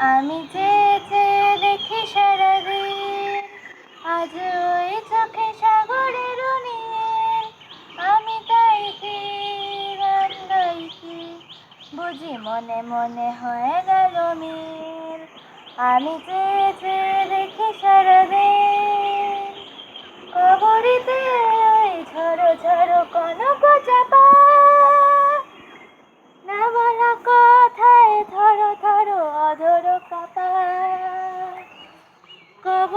আমি যে যে দেখি সারাদিন। আজ ওই চোখে সাগরের নীল আমি তাই কি গান কি? বুঝি মনে মনে হয়ে গেল মিল। আমি যে যে দেখি সারাদিন।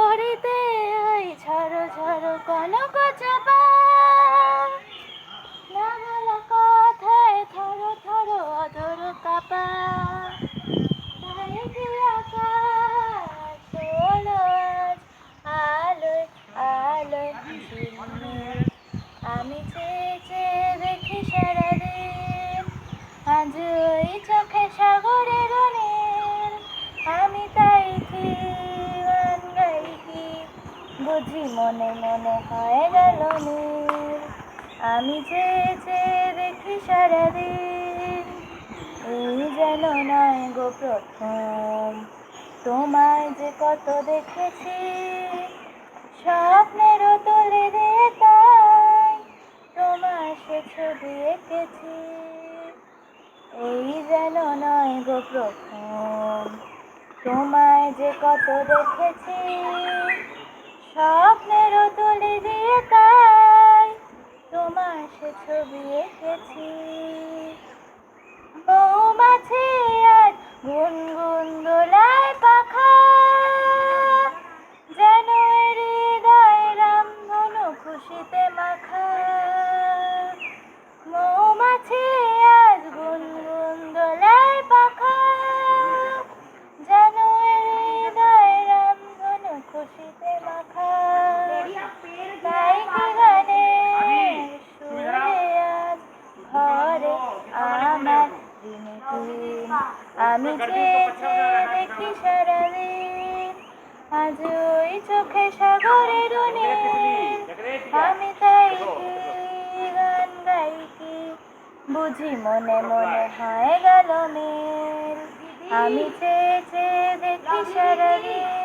ওই ঝড়ো ঝড়ো কনক চাপা না বলা কথায় ধরো ধরো অধর কাপা তাই কি আকাশ হলো আজ আলোয় আলোয় ঝিলমিল। আমি চেয়ে চেয়ে দেখি সারাদিন আজ ওই চোখে সাগরের নীল আমি তাই কি গান গাই কি বুঝি মনে মনে হয়ে গেল আমি চেয়ে চেয়ে দেখি সারাদিন। এই যেন নয় গো প্রথম। তোমায় যে কত দেখেছি, স্বপ্নেরও তোলে দিয়ে তাই তোমার সে ছবি এঁকেছি। এই যেন নয় গো প্রথম। তোমায় যে কত দেখেছি স্বপ্নেরও তুলে দিয়ে তাই তোমার সে ছবি এঁকেছি। আমার দিনে দিন আমি চেয়ে চেয়ে দেখি সারাদিন আজ ওই চোখে সাগরের আমি তাই কি গান গাই কি বুঝি মনে মনে হয়ে গেল মিল আমি চেয়ে চেয়ে দেখি সারাদিন।